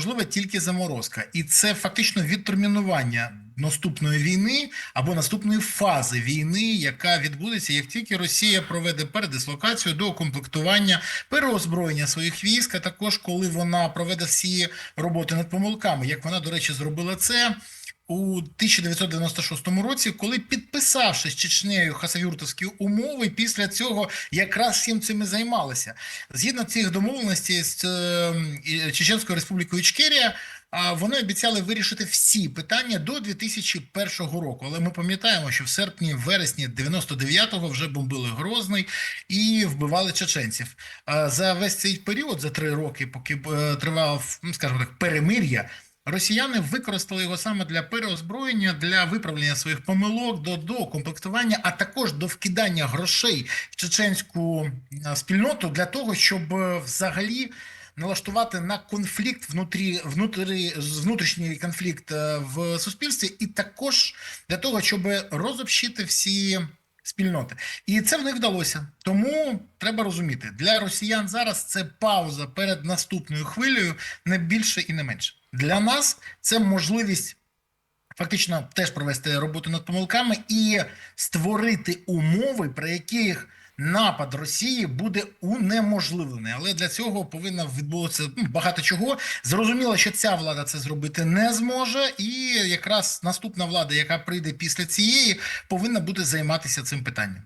можлива тільки заморозка, і це фактично відтермінування наступної війни або наступної фази війни, яка відбудеться, як тільки Росія проведе передислокацію до укомплектування, переозброєння своїх військ, а також коли вона проведе всі роботи над помилками, як вона, до речі, зробила це. У 1996 році, коли підписавши з Чечнею хасавюртовські умови, після цього якраз всім цим і займалися. Згідно цих домовленостей з е, Чеченською Республікою Ічкерія, а вони обіцяли вирішити всі питання до 2001 року. Але ми пам'ятаємо, що в серпні, вересні 99-го вже бомбили Грозний і вбивали чеченців. За весь цей період, за три роки, поки е, тривав, ну, скажімо так, перемир'я. Росіяни використали його саме для переозброєння, для виправлення своїх помилок, до, до комплектування, а також до вкидання грошей в чеченську е, спільноту для того, щоб е, взагалі налаштувати на конфлікт внутрі, внутрі внутрішній конфлікт е, в суспільстві, і також для того, щоб розобщити всі спільноти. І це в них вдалося. Тому треба розуміти, для росіян зараз це пауза перед наступною хвилею, не більше і не менше. Для нас це можливість. Фактично теж провести роботу над помилками і створити умови, при яких напад Росії буде унеможливлений. Але для цього повинно відбутися ну, багато чого. Зрозуміло, що ця влада це зробити не зможе, і якраз наступна влада, яка прийде після цієї, повинна буде займатися цим питанням.